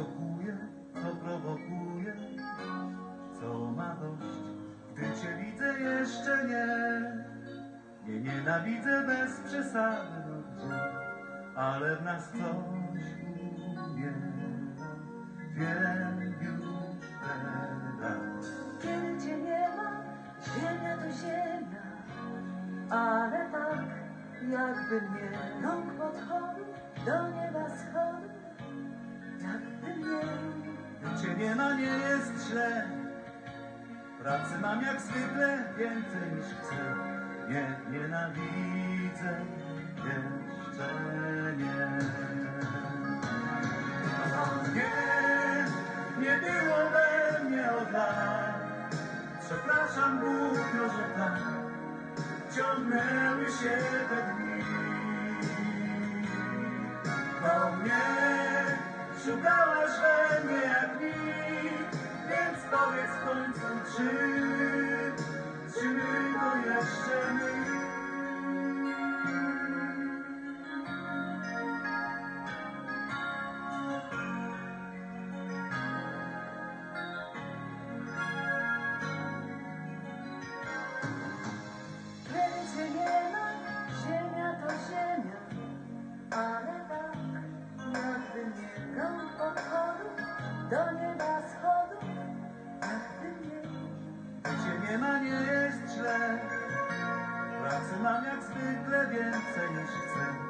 co kuje, co prowokuje, co ma dość, gdy cię widzę jeszcze nie. Nie nienawidzę bez przesady, ale w nas coś umie. Wiem już teraz. Kiedy cię nie ma, ziemia to ziemia, ale tak jakby mnie rąk podchodzi, do nieba schodzi. Cię nie jest źle. Pracy mam jak zwykle więcej niż chcę. Nie nienawidzę jeszcze nie. Nie, nie było we mnie od lat. Przepraszam głupio, że tak ciągnęły się te dni. Bo mnie bez końca czy, czy my to jeszcze my? Ale tak, jakby nie miał pokoju, do nieba 在才世实